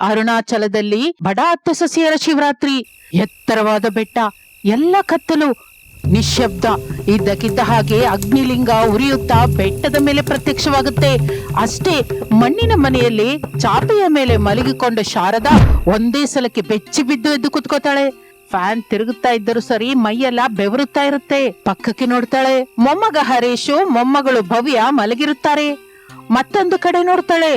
ಅರುಣಾಚಲದಲ್ಲಿ ಬಡ ಅತ್ತ ಸಸಿಯರ ಶಿವರಾತ್ರಿ. ಎತ್ತರವಾದ ಬೆಟ್ಟ, ಎಲ್ಲ ಕತ್ತಲು ನಿಶ್ಶಬ್ದ ಇದ್ದಕ್ಕಿದ್ದ ಹಾಗೆ ಅಗ್ನಿಲಿಂಗ ಉರಿಯುತ್ತಾ ಬೆಟ್ಟದ ಮೇಲೆ ಪ್ರತ್ಯಕ್ಷವಾಗುತ್ತೆ. ಅಷ್ಟೇ ಮಣ್ಣಿನ ಮನೆಯಲ್ಲಿ ಚಾಪೆಯ ಮೇಲೆ ಮಲಗಿಕೊಂಡ ಶಾರದಾ ಒಂದೇ ಸಲಕ್ಕೆ ಬೆಚ್ಚಿ ಬಿದ್ದು ಎದ್ದು ಕುತ್ಕೋತಾಳೆ. ಫ್ಯಾನ್ ತಿರುಗುತ್ತಾ ಇದ್ದರೂ ಸರಿ ಮೈಯೆಲ್ಲ ಬೆವರುತ್ತಾ ಇರುತ್ತೆ. ಪಕ್ಕಕ್ಕೆ ನೋಡ್ತಾಳೆ, ಮೊಮ್ಮಗ ಹರೇಶು, ಮೊಮ್ಮಗಳು ಭವ್ಯ ಮಲಗಿರುತ್ತಾರೆ. ಮತ್ತೊಂದು ಕಡೆ ನೋಡ್ತಾಳೆ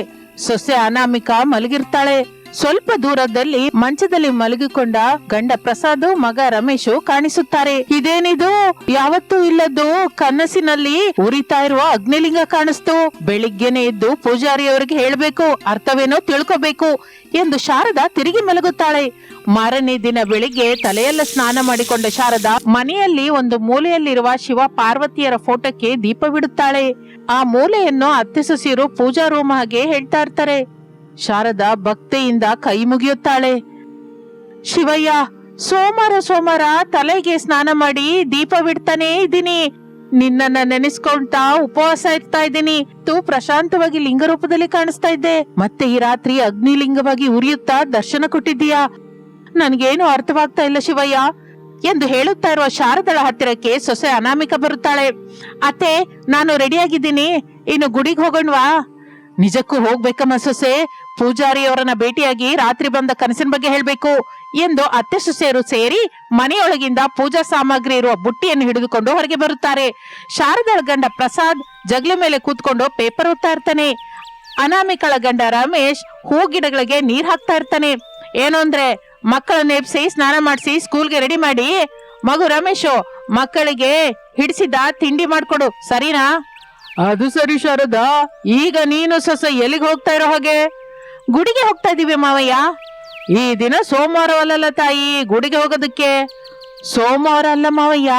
ಸೊಸೆ ಅನಾಮಿಕಾ ಮಲಗಿರ್ತಾಳೆ. ಸ್ವಲ್ಪ ದೂರದಲ್ಲಿ ಮಂಚದಲ್ಲಿ ಮಲಗಿಕೊಂಡ ಗಂಡ ಪ್ರಸಾದ್, ಮಗ ರಮೇಶ್ ಕಾಣಿಸುತ್ತಾರೆ. ಇದೇನಿದು? ಯಾವತ್ತೂ ಇಲ್ಲದ್ದು ಕನಸಿನಲ್ಲಿ ಉರಿತಾ ಇರುವ ಅಗ್ನಿಲಿಂಗ ಕಾಣಿಸ್ತು. ಬೆಳಿಗ್ಗೆನೆ ಎದ್ದು ಪೂಜಾರಿಯವರಿಗೆ ಹೇಳ್ಬೇಕು, ಅರ್ಥವೇನೋ ತಿಳ್ಕೋಬೇಕು ಎಂದು ಶಾರದಾ ತಿರುಗಿ ಮಲಗುತ್ತಾಳೆ. ಮಾರನೇ ದಿನ ಬೆಳಿಗ್ಗೆ ತಲೆಯೆಲ್ಲ ಸ್ನಾನ ಮಾಡಿಕೊಂಡ ಶಾರದಾ ಮನೆಯಲ್ಲಿ ಒಂದು ಮೂಲೆಯಲ್ಲಿರುವ ಶಿವ ಪಾರ್ವತಿಯರ ಫೋಟೋಕ್ಕೆ ದೀಪವಿಡುತ್ತಾಳೆ. ಆ ಮೂಲೆಯನ್ನು ಅತ್ತೆ ಸೊಸೆಯರು ಪೂಜಾ ರೂಮ್ ಹಾಗೆ ಹೇಳ್ತಾ ಇರ್ತಾರೆ. ಶಾರದಾ ಭಕ್ತಿಯಿಂದ ಕೈ ಮುಗಿಯುತ್ತಾಳೆ. ಶಿವಯ್ಯ, ಸೋಮವಾರ ಸೋಮವಾರ ತಲೆಗೆ ಸ್ನಾನ ಮಾಡಿ ದೀಪ ಬಿಡ್ತಾನೇ ಇದ್ದೀನಿ. ನಿನ್ನನ್ನ ನೆನೆಸ್ಕೊಳ್ತಾ ಉಪವಾಸ ಇರ್ತಾ ಇದ್ದೀನಿ. ತೂ ಪ್ರಶಾಂತವಾಗಿ ಲಿಂಗ ರೂಪದಲ್ಲಿ ಕಾಣಿಸ್ತಾ ಇದ್ದೆ. ಮತ್ತೆ ಈ ರಾತ್ರಿ ಅಗ್ನಿಲಿಂಗವಾಗಿ ಉರಿಯುತ್ತಾ ದರ್ಶನ ಕೊಟ್ಟಿದ್ದೀಯಾ? ನನ್ಗೇನು ಅರ್ಥವಾಗ್ತಾ ಇಲ್ಲ ಶಿವಯ್ಯ. ಎಂದು ಹೇಳುತ್ತಾ ಇರುವ ಶಾರದಳ ಹತ್ತಿರಕ್ಕೆ ಸೊಸೆ ಅನಾಮಿಕ ಬರುತ್ತಾಳೆ. ಅತ್ತೆ, ನಾನು ರೆಡಿಯಾಗಿದ್ದೀನಿ. ಇನ್ನು ಗುಡಿಗೆ ಹೋಗೋಣವಾ? ನಿಜಕ್ಕೂ ಹೋಗ್ಬೇಕಮ್ಮ ಸೊಸೆ. ಪೂಜಾರಿಯವರನ್ನ ಭೇಟಿಯಾಗಿ ರಾತ್ರಿ ಬಂದ ಕನಸಿನ ಬಗ್ಗೆ ಹೇಳಬೇಕು. ಎಂದು ಅತ್ತೆ ಸೊಸೆಯರು ಸೇರಿ ಮನೆಯೊಳಗಿಂದ ಪೂಜಾ ಸಾಮಗ್ರಿ ಇರುವ ಬುಟ್ಟಿಯನ್ನು ಹಿಡಿದುಕೊಂಡು ಹೊರಗೆ ಬರುತ್ತಾರೆ. ಶಾರದಳ ಗಂಡ ಪ್ರಸಾದ್ ಜಗ್ಲಿ ಮೇಲೆ ಕೂತ್ಕೊಂಡು ಪೇಪರ್ ಓದ್ತಾ ಇರ್ತಾನೆ. ಅನಾಮಿಕಳ ಗಂಡ ರಮೇಶ್ ಹೂ ಗಿಡಗಳಿಗೆ ನೀರ್ ಹಾಕ್ತಾ ಇರ್ತಾನೆ. ಏನು ಅಂದ್ರೆ, ಮಕ್ಕಳನ್ನ ಎಬ್ಸಿ ಸ್ನಾನ ಮಾಡಿಸಿ ಸ್ಕೂಲ್ಗೆ ರೆಡಿ ಮಾಡಿ, ಮಗು ರಮೇಶು, ಮಕ್ಕಳಿಗೆ ಹಿಡಿಸಿದ ತಿಂಡಿ ಮಾಡ್ಕೊಡು, ಸರಿನಾ? ಅದು ಸರಿ ಶಾರದಾ, ಈಗ ನೀನು ಸೊಸೆ ಎಲ್ಲಿಗೆ ಹೋಗ್ತಾ ಇರೋ ಹಾಗೆ? ಗುಡಿಗೆ ಹೋಗ್ತಾ ಇದೀವಿ ಮಾವಯ್ಯ. ಈ ದಿನ ಸೋಮವಾರ ಅಲ್ಲಲ್ಲ ತಾಯಿ, ಗುಡಿಗೆ ಹೋಗೋದಕ್ಕೆ? ಸೋಮವಾರ ಅಲ್ಲ ಮಾವಯ್ಯ.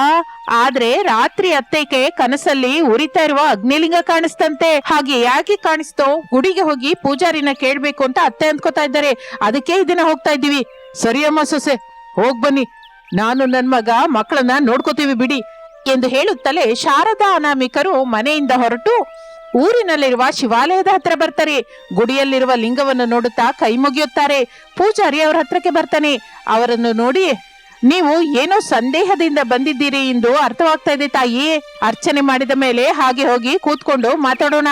ಆದ್ರೆ ರಾತ್ರಿ ಅತ್ತೈಕೆ ಕನಸಲ್ಲಿ ಉರಿತಾ ಇರುವ ಅಗ್ನಿಲಿಂಗ ಕಾಣಿಸ್ತಂತೆ. ಹಾಗೆ ಯಾಕೆ ಕಾಣಿಸ್ತೋ? ಗುಡಿಗೆ ಹೋಗಿ ಪೂಜಾರಿನ ಕೇಳ್ಬೇಕು ಅಂತ ಅತ್ತೆ ಅಂದ್ಕೋತಾ ಇದ್ದಾರೆ. ಅದಕ್ಕೆ ಈ ದಿನ ಹೋಗ್ತಾ ಇದ್ದೀವಿ. ಸರಿಯಮ್ಮ ಸೊಸೆ, ಹೋಗ್ ಬನ್ನಿ. ನಾನು ನನ್ ಮಗ, ಮಕ್ಕಳನ್ನ ನೋಡ್ಕೋತೀವಿ ಬಿಡಿ. ಎಂದು ಹೇಳುತ್ತಲೇ ಶಾರದಾ ಅನಾಮಿಕರು ಮನೆಯಿಂದ ಹೊರಟು ಊರಿನಲ್ಲಿರುವ ಶಿವಾಲಯದ ಹತ್ರ ಬರ್ತಾರೆ. ಗುಡಿಯಲ್ಲಿರುವ ಲಿಂಗವನ್ನು ನೋಡುತ್ತಾ ಕೈ ಮುಗಿಯುತ್ತಾರೆ. ಪೂಜಾರಿ ಅವರ ಹತ್ರಕ್ಕೆ ಬರ್ತಾನೆ. ಅವರನ್ನು ನೋಡಿ, ನೀವು ಏನೋ ಸಂದೇಹದಿಂದ ಬಂದಿದ್ದೀರಿ ಎಂದು ಅರ್ಥವಾಗ್ತಾ ಇದೆ ತಾಯಿ ಅರ್ಚನೆ ಮಾಡಿದ ಮೇಲೆ ಹಾಗೆ ಹೋಗಿ ಕೂತ್ಕೊಂಡು ಮಾತಾಡೋಣ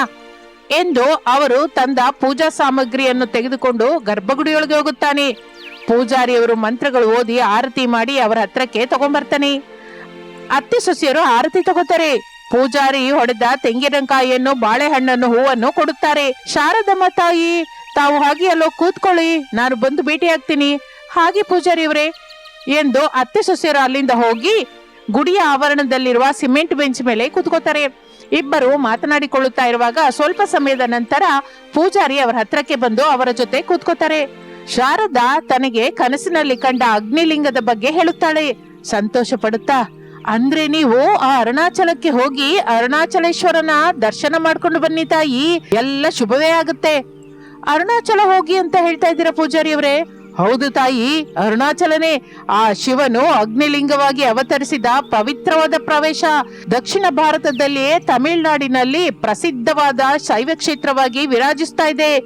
ಎಂದು ಅವರು ತಂದ ಪೂಜಾ ಸಾಮಗ್ರಿಯನ್ನು ತೆಗೆದುಕೊಂಡು ಗರ್ಭಗುಡಿಯೊಳಗೆ ಹೋಗುತ್ತಾನೆ. ಪೂಜಾರಿಯವರು ಮಂತ್ರಗಳು ಓದಿ ಆರತಿ ಮಾಡಿ ಅವರ ಹತ್ರಕ್ಕೆ ತಗೊಂಡ್ಬರ್ತಾನೆ ಅತ್ತೆ ಸೊಸೆಯರು ಆರತಿ ತಗೋತಾರೆ. ಪೂಜಾರಿ ಹೊಡೆದ ತೆಂಗಿನಕಾಯಿಯನ್ನು, ಬಾಳೆಹಣ್ಣನ್ನು, ಹೂವನ್ನು ಕೊಡುತ್ತಾರೆ. ಶಾರದಮ್ಮ ತಾಯಿ ತಾವು ಹಾಗೆ ಅಲ್ಲೋ ಕೂತ್ಕೊಳ್ಳಿ, ನಾನು ಬಂದು ಭೇಟಿಯಾಗ್ತೀನಿ ಹಾಗೆ ಹಾಗೆ ಪೂಜಾರಿಯವರೇ ಎಂದು ಅತ್ತೆ ಸೊಸೆಯರು ಅಲ್ಲಿಂದ ಹೋಗಿ ಗುಡಿಯ ಆವರಣದಲ್ಲಿರುವ ಸಿಮೆಂಟ್ ಬೆಂಚ್ ಮೇಲೆ ಕೂತ್ಕೋತಾರೆ ಇಬ್ಬರು ಮಾತನಾಡಿಕೊಳ್ಳುತ್ತಾ ಇರುವಾಗ ಸ್ವಲ್ಪ ಸಮಯದ ನಂತರ ಪೂಜಾರಿ ಅವರ ಹತ್ರಕ್ಕೆ ಬಂದು ಅವರ ಜೊತೆ ಕೂತ್ಕೋತಾರೆ ಶಾರದಾ ತನಗೆ ಕನಸಿನಲ್ಲಿ ಕಂಡ ಅಗ್ನಿಲಿಂಗದ ಬಗ್ಗೆ ಹೇಳುತ್ತಾಳೆ. ಸಂತೋಷ ಪಡುತ್ತಾ ಅಂದ್ರೆ ನೀವು ಆ ಅರುಣಾಚಲಕ್ಕೆ ಹೋಗಿ ಅರುಣಾಚಲೇಶ್ವರನ ದರ್ಶನ ಮಾಡ್ಕೊಂಡು ಬನ್ನಿ ತಾಯಿ. ಎಲ್ಲ ಶುಭವೇ ಆಗುತ್ತೆ. ಅರುಣಾಚಲ ಹೋಗಿ ಅಂತ ಹೇಳ್ತಾ ಇದ್ದೀರಾ ಪೂಜಾರಿ ಅವರೇ? ಹೌದು ತಾಯಿ. ಅರುಣಾಚಲನೇ ಆ ಶಿವನು ಅಗ್ನಿಲಿಂಗವಾಗಿ ಅವತರಿಸಿದ ಪವಿತ್ರವಾದ ಪ್ರವೇಶ. ದಕ್ಷಿಣ ಭಾರತದಲ್ಲಿಯೇ ತಮಿಳುನಾಡಿನಲ್ಲಿ ಪ್ರಸಿದ್ಧವಾದ ಶೈವ ಕ್ಷೇತ್ರವಾಗಿ ವಿರಾಜಿಸ್ತಾ ಇದೆ.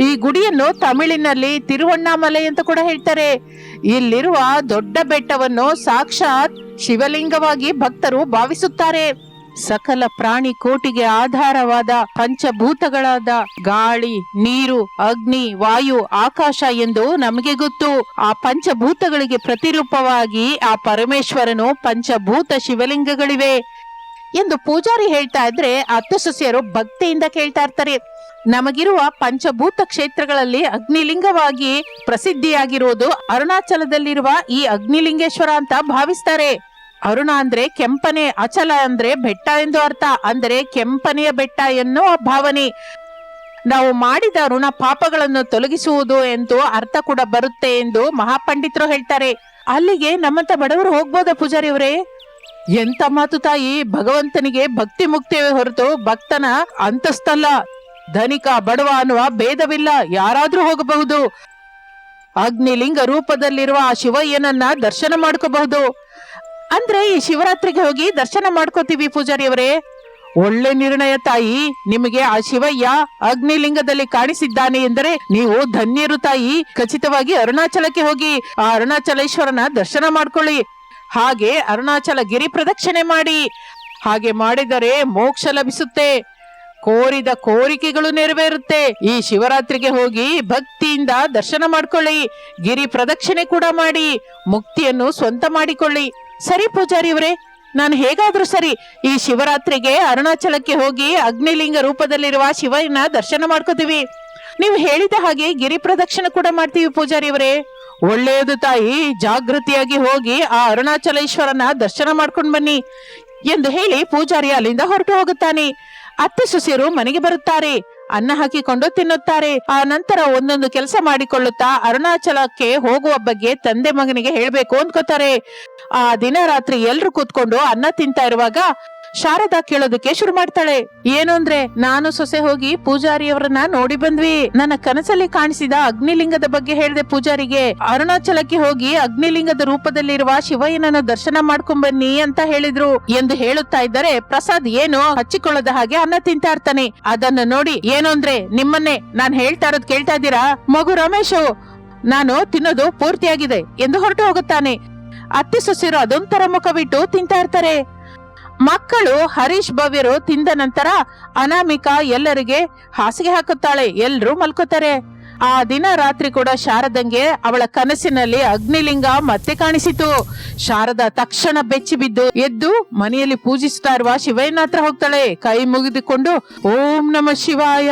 ಈ ಗುಡಿಯನ್ನು ತಮಿಳಿನಲ್ಲಿ ತಿರುವಣ್ಣಾಮಲೆ ಅಂತ ಕೂಡ ಹೇಳ್ತಾರೆ. ಇಲ್ಲಿರುವ ದೊಡ್ಡ ಬೆಟ್ಟವನ್ನು ಸಾಕ್ಷಾತ್ ಶಿವಲಿಂಗವಾಗಿ ಭಕ್ತರು ಭಾವಿಸುತ್ತಾರೆ. ಸಕಲ ಪ್ರಾಣಿ ಕೋಟಿಗೆ ಆಧಾರವಾದ ಪಂಚಭೂತಗಳಾದ ಗಾಳಿ, ನೀರು, ಅಗ್ನಿ, ವಾಯು, ಆಕಾಶ ಎಂದು ನಮಗೆ ಗೊತ್ತು. ಆ ಪಂಚಭೂತಗಳಿಗೆ ಪ್ರತಿರೂಪವಾಗಿ ಆ ಪರಮೇಶ್ವರನು ಪಂಚಭೂತ ಶಿವಲಿಂಗಗಳಿವೆ ಎಂದು ಪೂಜಾರಿ ಹೇಳ್ತಾ ಇದ್ರೆ ಹತ್ತು ಸಸ್ಯರು ಭಕ್ತಿಯಿಂದ ಕೇಳ್ತಾ ಇರ್ತಾರೆ. ನಮಗಿರುವ ಪಂಚಭೂತ ಕ್ಷೇತ್ರಗಳಲ್ಲಿ ಅಗ್ನಿಲಿಂಗವಾಗಿ ಪ್ರಸಿದ್ಧಿಯಾಗಿರುವುದು ಅರುಣಾಚಲದಲ್ಲಿರುವ ಈ ಅಗ್ನಿಲಿಂಗೇಶ್ವರ ಅಂತ ಭಾವಿಸ್ತಾರೆ. ಅರುಣ ಅಂದ್ರೆ ಕೆಂಪನೆ, ಅಚಲ ಅಂದ್ರೆ ಬೆಟ್ಟ ಎಂದು ಅರ್ಥ. ಅಂದರೆ ಕೆಂಪನೆಯ ಬೆಟ್ಟ ಎನ್ನುವ ಭಾವನೆ. ನಾವು ಮಾಡಿದ ಋಣ ಪಾಪಗಳನ್ನು ತೊಲಗಿಸುವುದು ಎಂದು ಅರ್ಥ ಕೂಡ ಬರುತ್ತೆ ಎಂದು ಮಹಾಪಂಡಿತರು ಹೇಳ್ತಾರೆ. ಅಲ್ಲಿಗೆ ನಮ್ಮಂತ ಬಡವರು ಹೋಗ್ಬೋದಾ ಪೂಜಾರಿ ಅವರೇ? ಎಂತ ಮಾತು ತಾಯಿ, ಭಗವಂತನಿಗೆ ಭಕ್ತಿ ಮುಕ್ತಿ ಹೊರತು ಭಕ್ತನ ಅಂತಸ್ತಲ್ಲ ಧನಿಕ, ಬಡವ ಅನ್ನುವ ಭೇದವಿಲ್ಲ, ಯಾರಾದ್ರೂ ಹೋಗಬಹುದು. ಅಗ್ನಿಲಿಂಗ ರೂಪದಲ್ಲಿರುವ ಆ ಶಿವಯ್ಯನನ್ನ ದರ್ಶನ ಮಾಡ್ಕೋಬಹುದು. ಅಂದ್ರೆ ಈ ಶಿವರಾತ್ರಿಗೆ ಹೋಗಿ ದರ್ಶನ ಮಾಡ್ಕೋತೀವಿ ಪೂಜಾರಿಯವರೇ. ಒಳ್ಳೆ ನಿರ್ಣಯ ತಾಯಿ, ನಿಮಗೆ ಆ ಶಿವಯ್ಯ ಅಗ್ನಿಲಿಂಗದಲ್ಲಿ ಕಾಣಿಸಿದ್ದಾನೆ ಎಂದರೆ ನೀವು ಧನ್ಯರು ತಾಯಿ. ಖಚಿತವಾಗಿ ಅರುಣಾಚಲಕ್ಕೆ ಹೋಗಿ ಆ ಅರುಣಾಚಲೇಶ್ವರನ ದರ್ಶನ ಮಾಡ್ಕೊಳ್ಳಿ. ಹಾಗೆ ಅರುಣಾಚಲ ಗಿರಿ ಪ್ರದಕ್ಷಿಣೆ ಮಾಡಿ. ಹಾಗೆ ಮಾಡಿದರೆ ಮೋಕ್ಷ ಲಭಿಸುತ್ತೆ. ಕೋರಿದ ಕೋರಿಕೆಗಳು ನೆರವೇರುತ್ತೆ. ಈ ಶಿವರಾತ್ರಿಗೆ ಹೋಗಿ ಭಕ್ತಿಯಿಂದ ದರ್ಶನ ಮಾಡ್ಕೊಳ್ಳಿ. ಗಿರಿ ಪ್ರದಕ್ಷಿಣೆ ಕೂಡ ಮಾಡಿ. ಮುಕ್ತಿಯನ್ನು ಸ್ವಂತ ಮಾಡಿಕೊಳ್ಳಿ. ಸರಿ ಪೂಜಾರಿಯವರೇ ನಾನು ಹೇಗಾದ್ರೂ ಸರಿ ಈ ಶಿವರಾತ್ರಿಗೆ ಅರುಣಾಚಲಕ್ಕೆ ಹೋಗಿ ಅಗ್ನಿಲಿಂಗ ರೂಪದಲ್ಲಿರುವ ಶಿವನ ದರ್ಶನ ಮಾಡ್ಕೋತೀವಿ. ನೀವು ಹೇಳಿದ ಹಾಗೆ ಗಿರಿ ಪ್ರದಕ್ಷಿಣೆ ಕೂಡ ಮಾಡ್ತೀವಿ ಪೂಜಾರಿಯವರೇ ಒಳ್ಳೆಯದು ತಾಯಿ, ಜಾಗೃತಿಯಾಗಿ ಹೋಗಿ ಆ ಅರುಣಾಚಲೇಶ್ವರನ ದರ್ಶನ ಮಾಡ್ಕೊಂಡು ಬನ್ನಿ ಎಂದು ಹೇಳಿ ಪೂಜಾರಿ ಅಲ್ಲಿಂದ ಹೊರಟು ಹೋಗುತ್ತಾನೆ. ಅತ್ತೆ ಸುಸಿರು ಮನೆಗೆ ಬರುತ್ತಾರೆ. ಅನ್ನ ಹಾಕಿಕೊಂಡು ತಿನ್ನುತ್ತಾರೆ. ಆ ನಂತರ ಒಂದೊಂದು ಕೆಲಸ ಮಾಡಿಕೊಳ್ಳುತ್ತಾ ಅರುಣಾಚಲಕ್ಕೆ ಹೋಗುವ ಬಗ್ಗೆ ತಂದೆ ಮಗನಿಗೆ ಹೇಳ್ಬೇಕು ಅಂದ್ಕೋತಾರೆ. ಆ ದಿನ ರಾತ್ರಿ ಎಲ್ರು ಕೂತ್ಕೊಂಡು ಅನ್ನ ತಿಂತಾ ಇರುವಾಗ ಶಾರದಾ ಕೇಳೋದಕ್ಕೆ ಶುರು ಮಾಡ್ತಾಳೆ. ಏನು ಅಂದ್ರೆ, ನಾನು ಸೊಸೆ ಹೋಗಿ ಪೂಜಾರಿಯವರನ್ನ ನೋಡಿ ಬಂದ್ವಿ. ನನ್ನ ಕನಸಲ್ಲಿ ಕಾಣಿಸಿದ ಅಗ್ನಿಲಿಂಗದ ಬಗ್ಗೆ ಹೇಳಿದೆ ಪೂಜಾರಿಗೆ. ಅರುಣಾಚಲಕ್ಕೆ ಹೋಗಿ ಅಗ್ನಿಲಿಂಗದ ರೂಪದಲ್ಲಿರುವ ಶಿವಯ್ಯನನ್ನ ದರ್ಶನ ಮಾಡ್ಕೊಂಡ್ ಬನ್ನಿ ಅಂತ ಹೇಳಿದ್ರು. ಎಂದು ಹೇಳುತ್ತಾ ಇದ್ದರೆ ಪ್ರಸಾದ್ ಏನು ಹಚ್ಚಿಕೊಳ್ಳದ ಹಾಗೆ ಅನ್ನ ತಿಂತಾ ಇರ್ತಾನೆ. ಅದನ್ನ ನೋಡಿ, ಏನು ಅಂದ್ರೆ, ನಿಮ್ಮನ್ನೇ ನಾನ್ ಹೇಳ್ತಾ ಇರೋದ್ ಕೇಳ್ತಾ ಇದ್ದೀರಾ? ಮಗು ರಮೇಶು, ನಾನು ತಿನ್ನೋದು ಪೂರ್ತಿಯಾಗಿದೆ ಎಂದು ಹೊರಟು ಹೋಗುತ್ತಾನೆ. ಅತ್ತೆ ಸೊಸಿರು ಅದೊಂಥರ ಮುಖ ಬಿಟ್ಟು ತಿಂತಾ ಇರ್ತಾರೆ. ಮಕ್ಕಳು ಹರೀಶ್ ಭವ್ಯರು ತಿಂದ ನಂತರ ಅನಾಮಿಕಾ ಎಲ್ಲರಿಗೆ ಹಾಸಿಗೆ ಹಾಕುತ್ತಾಳೆ. ಎಲ್ರೂ ಮಲ್ಕೋತಾರೆ. ಆ ದಿನ ರಾತ್ರಿ ಕೂಡ ಶಾರದಂಗೆ ಅವಳ ಕನಸಿನಲ್ಲಿ ಅಗ್ನಿಲಿಂಗ ಮತ್ತೆ ಕಾಣಿಸಿತು. ಶಾರದ ತಕ್ಷಣ ಬೆಚ್ಚಿ ಬಿದ್ದು ಎದ್ದು ಮನೆಯಲ್ಲಿ ಪೂಜಿಸ್ತಾ ಇರುವ ಶಿವಯ್ಯನ ಹತ್ರ ಹೋಗ್ತಾಳೆ. ಕೈ ಮುಗಿದುಕೊಂಡು ಓಂ ನಮ ಶಿವಾಯ,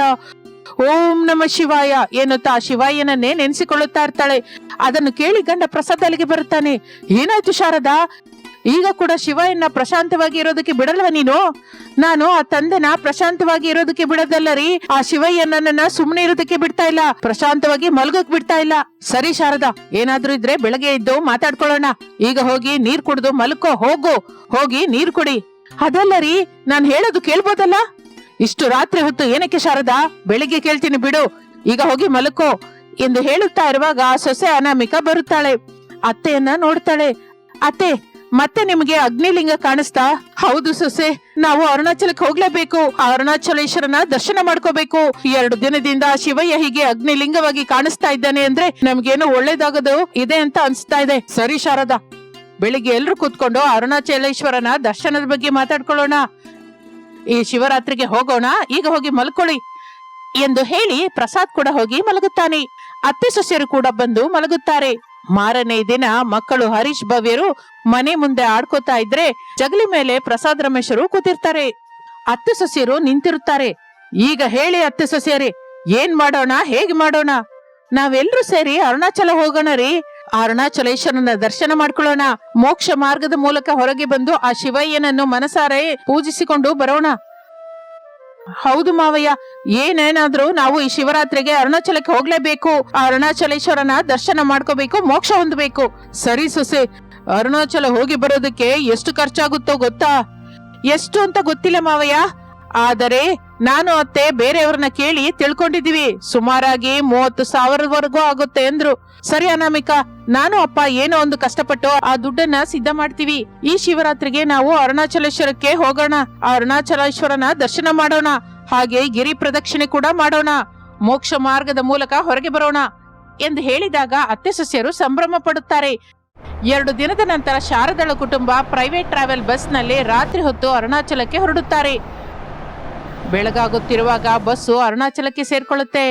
ಓಂ ನಮ ಶಿವಾಯ ಎನ್ನುತ್ತಾ ಶಿವಾಯನನ್ನೇ ನೆನೆಸಿಕೊಳ್ಳುತ್ತಾ ಇರ್ತಾಳೆ. ಅದನ್ನು ಕೇಳಿ ಗಂಡ ಪ್ರಸಾದ ಅಲ್ಲಿಗೆ ಬರುತ್ತಾನೆ. ಏನಾಯ್ತು ಶಾರದಾ? ಈಗ ಕೂಡ ಶಿವಯ್ಯನ ಪ್ರಶಾಂತವಾಗಿ ಇರೋದಕ್ಕೆ ಬಿಡಲ್ವ ನೀನು? ನಾನು ಆ ತಂದೆನ ಪ್ರಶಾಂತವಾಗಿ ಇರೋದಕ್ಕೆ ಬಿಡೋದಲ್ಲ ರೀ ಆ ಶಿವಯ್ಯನನ್ನ ಸುಮ್ಮನೆ ಇರೋದಕ್ಕೆ ಬಿಡ್ತಾ ಇಲ್ಲ. ಪ್ರಶಾಂತವಾಗಿ ಮಲ್ಗೋಕ್ ಬಿಡ್ತಾ ಇಲ್ಲ. ಸರಿ ಶಾರದಾ, ಏನಾದ್ರೂ ಇದ್ರೆ ಬೆಳಗ್ಗೆ ಇದ್ದು ಮಾತಾಡ್ಕೊಳ್ಳೋಣ. ಈಗ ಹೋಗಿ ನೀರ್ ಕುಡ್ದು ಮಲ್ಕೋ, ಹೋಗು. ಹೋಗಿ ನೀರ್ ಕುಡಿ. ಅದಲ್ಲ ರೀ ನಾನ್ ಹೇಳೋದು ಕೇಳ್ಬೋದಲ್ಲ? ಇಷ್ಟು ರಾತ್ರಿ ಹೊತ್ತು ಏನಕ್ಕೆ ಶಾರದಾ? ಬೆಳಿಗ್ಗೆ ಕೇಳ್ತೀನಿ ಬಿಡು. ಈಗ ಹೋಗಿ ಮಲ್ಕೋ. ಎಂದು ಹೇಳುತ್ತಾ ಇರುವಾಗ ಸೊಸೆ ಅನಾಮಿಕ ಬರುತ್ತಾಳೆ. ಅತ್ತೆಯನ್ನ ನೋಡ್ತಾಳೆ. ಅತ್ತೆ ಮತ್ತೆ ನಿಮಗೆ ಅಗ್ನಿಲಿಂಗ ಕಾಣಿಸ್ತಾ? ಹೌದು ಸೊಸೆ. ನಾವು ಅರುಣಾಚಲಕ್ಕೆ ಹೋಗ್ಲೇಬೇಕು. ಅರುಣಾಚಲೇಶ್ವರನ ದರ್ಶನ ಮಾಡ್ಕೋಬೇಕು. ಎರಡು ದಿನದಿಂದ ಶಿವಯ್ಯ ಹೀಗೆ ಅಗ್ನಿಲಿಂಗವಾಗಿ ಕಾಣಿಸ್ತಾ ಇದ್ದಾನೆ ಅಂದ್ರೆ ನಮ್ಗೇನು ಒಳ್ಳೇದಾಗದು. ಇದೆ ಅಂತ ಅನ್ಸ್ತಾ ಇದೆ. ಸರಿ ಶಾರದಾ. ಬೆಳಿಗ್ಗೆ ಎಲ್ರು ಕೂತ್ಕೊಂಡು ಅರುಣಾಚಲೇಶ್ವರನ ದರ್ಶನದ ಬಗ್ಗೆ ಮಾತಾಡ್ಕೊಳ್ಳೋಣ. ಈ ಶಿವರಾತ್ರಿಗೆ ಹೋಗೋಣ. ಈಗ ಹೋಗಿ ಮಲ್ಕೊಳ್ಳಿ. ಎಂದು ಹೇಳಿ ಪ್ರಸಾದ್ ಕೂಡ ಹೋಗಿ ಮಲಗುತ್ತಾನೆ. ಅತ್ತೆ ಸೊಸೆಯರು ಕೂಡ ಬಂದು ಮಲಗುತ್ತಾರೆ. ಮಾರನೇ ದಿನ ಮಕ್ಕಳು ಹರೀಶ್ ಭವ್ಯರು ಮನೆ ಮುಂದೆ ಆಡ್ಕೋತಾ ಇದ್ರೆ ಜಗಲಿ ಮೇಲೆ ಪ್ರಸಾದ್ ರಮೇಶರು ಕೂತಿರ್ತಾರೆ. ಅತ್ತೆ ಸೊಸೆಯರು ನಿಂತಿರುತ್ತಾರೆ. ಈಗ ಹೇಳಿ ಅತ್ತೆ ಸೊಸೆಯರೇ, ಏನ್ ಮಾಡೋಣ, ಹೇಗ್ ಮಾಡೋಣ? ನಾವೆಲ್ರೂ ಸೇರಿ ಅರುಣಾಚಲ ಹೋಗೋಣ ರೀ. ಅರುಣಾಚಲೇಶ್ವರನ ದರ್ಶನ ಮಾಡ್ಕೊಳ್ಳೋಣ. ಮೋಕ್ಷ ಮಾರ್ಗದ ಮೂಲಕ ಹೊರಗೆ ಬಂದು ಆ ಶಿವಯ್ಯನನ್ನು ಮನಸಾರೆ ಪೂಜಿಸಿಕೊಂಡು ಬರೋಣ. ಹೌದು ಮಾವಯ್ಯ, ಏನೇನಾದ್ರೂ ನಾವು ಈ ಶಿವರಾತ್ರಿಗೆ ಅರುಣಾಚಲಕ್ಕೆ ಹೋಗ್ಲೇಬೇಕು. ಆ ಅರುಣಾಚಲೇಶ್ವರನ ದರ್ಶನ ಮಾಡ್ಕೋಬೇಕು, ಮೋಕ್ಷ ಹೊಂದಬೇಕು. ಸರಿ ಸೊಸೆ, ಅರುಣಾಚಲ ಹೋಗಿ ಬರೋದಕ್ಕೆ ಎಷ್ಟು ಖರ್ಚಾಗುತ್ತೋ ಗೊತ್ತಾ? ಎಷ್ಟು ಅಂತ ಗೊತ್ತಿಲ್ಲ ಮಾವಯ್ಯ. ಆದರೆ ನಾನು ಅತ್ತೆ ಬೇರೆಯವ್ರನ್ನ ಕೇಳಿ ತಿಳ್ಕೊಂಡಿದೀವಿ ಸುಮಾರಾಗಿ ಮೂವತ್ತು ಸಾವಿರದವರೆಗೂ ಆಗುತ್ತೆ ಅಂದ್ರು. ಸರಿ ಅನಾಮಿಕಾ, ನಾನು ಅಪ್ಪ ಏನೋ ಒಂದು ಕಷ್ಟಪಟ್ಟು ಆ ದುಡ್ಡನ್ನ ಸಿದ್ಧ ಮಾಡ್ತೀವಿ. ಈ ಶಿವರಾತ್ರಿಗೆ ನಾವು ಅರುಣಾಚಲೇಶ್ವರಕ್ಕೆ ಹೋಗೋಣ. ಆ ಅರುಣಾಚಲೇಶ್ವರನ ದರ್ಶನ ಮಾಡೋಣ. ಹಾಗೆ ಗಿರಿ ಪ್ರದಕ್ಷಿಣೆ ಕೂಡ ಮಾಡೋಣ. ಮೋಕ್ಷ ಮಾರ್ಗದ ಮೂಲಕ ಹೊರಗೆ ಬರೋಣ ಎಂದು ಹೇಳಿದಾಗ ಅತ್ತೆ ಸಸ್ಯರು ಸಂಭ್ರಮ ಪಡುತ್ತಾರೆ. ಎರಡು ದಿನದ ನಂತರ ಶಾರದಳ ಕುಟುಂಬ ಪ್ರೈವೇಟ್ ಟ್ರಾವೆಲ್ ಬಸ್ನಲ್ಲಿ ರಾತ್ರಿ ಹೊತ್ತು ಅರುಣಾಚಲಕ್ಕೆ ಹೊರಡುತ್ತಾರೆ. ಬೆಳಗಾಗುತ್ತಿರುವಾಗ ಬಸ್ಸು ಅರುಣಾಚಲಕ್ಕೆ ಸೇರ್ಕೊಳ್ಳುತ್ತೆ.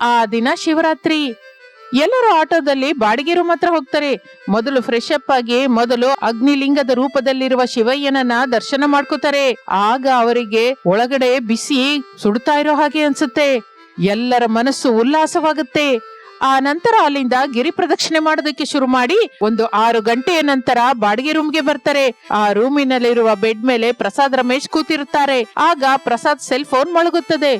ಆ ದಿನ ಶಿವರಾತ್ರಿ. ಎಲ್ಲರೂ ಆಟೋದಲ್ಲಿ ಬಾಡಿಗೆ ರೂಮ್ ಹತ್ರ ಹೋಗ್ತಾರೆ. ಮೊದಲು ಫ್ರೆಶ್ ಅಪ್ ಆಗಿ ಮೊದಲು ಅಗ್ನಿಲಿಂಗದ ರೂಪದಲ್ಲಿರುವ ಶಿವಯ್ಯನನ್ನ ದರ್ಶನ ಮಾಡ್ಕೋತಾರೆ. ಆಗ ಅವರಿಗೆ ಒಳಗಡೆ ಬಿಸಿ ಸುಡ್ತಾ ಇರೋ ಹಾಗೆ ಅನ್ಸುತ್ತೆ. ಎಲ್ಲರ ಮನಸ್ಸು ಉಲ್ಲಾಸವಾಗುತ್ತೆ. ಆ ನಂತರ ಅಲ್ಲಿಂದ ಗಿರಿ ಪ್ರದಕ್ಷಿಣೆ ಮಾಡೋದಕ್ಕೆ ಶುರು ಮಾಡಿ ಒಂದು ಆರು ಗಂಟೆಯ ನಂತರ ಬಾಡಿಗೆ ರೂಮ್ಗೆ ಬರ್ತಾರೆ. ಆ ರೂಮಿನಲ್ಲಿರುವ ಬೆಡ್ ಮೇಲೆ ಪ್ರಸಾದ್ ರಮೇಶ್ ಕೂತಿರುತ್ತಾರೆ. ಆಗ ಪ್ರಸಾದ್ ಸೆಲ್ ಫೋನ್ ಮೊಳಗುತ್ತದೆ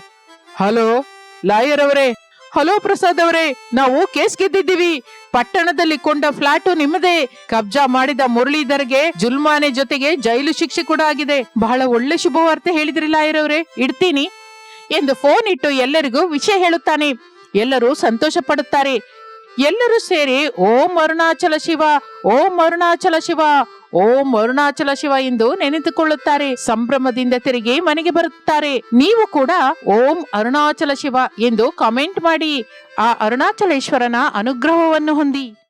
ಹಲೋ, ಲಾಯರ್ ಅವರೇ. ಹಲೋ ಪ್ರಸಾದ್ ಅವರೇ, ನಾವು ಕೇಸ್ ಗೆದ್ದಿದ್ದೀವಿ. ಪಟ್ಟಣದಲ್ಲಿ ಕೊಂಡ ಫ್ಲಾಟು ನಿಮ್ಮದೇ. ಕಬ್ಜಾ ಮಾಡಿದ ಮುರಳೀಧರ್ಗೆ ಜುಲ್ಮಾನೆ ಜೊತೆಗೆ ಜೈಲು ಶಿಕ್ಷೆ ಕೂಡ ಆಗಿದೆ. ಬಹಳ ಒಳ್ಳೆ ಶುಭವಾರ್ತೆ ಹೇಳಿದ್ರಿ ಲಾಯರ್ ಅವರೇ. ಇಡ್ತೀನಿ. ಎಂದು ಫೋನ್ ಇಟ್ಟು ಎಲ್ಲರಿಗೂ ವಿಷಯ ಹೇಳುತ್ತಾನೆ. ಎಲ್ಲರೂ ಸಂತೋಷ ಪಡುತ್ತಾರೆ ಎಲ್ಲರೂ ಸೇರಿ ಓಂ ಅರುಣಾಚಲ ಶಿವ, ಓಂ ಅರುಣಾಚಲ ಶಿವ, ಓಂ ಅರುಣಾಚಲ ಶಿವ ಎಂದು ನೆನೆದುಕೊಳ್ಳುತ್ತಾರೆ. ಸಂಭ್ರಮದಿಂದ ತಿರುಗಿ ಮನೆಗೆ ಬರುತ್ತಾರೆ. ನೀವು ಕೂಡ ಓಂ ಅರುಣಾಚಲ ಶಿವ ಎಂದು ಕಾಮೆಂಟ್ ಮಾಡಿ. ಆ ಅರುಣಾಚಲೇಶ್ವರನ ಅನುಗ್ರಹವನ್ನು ಹೊಂದಿ.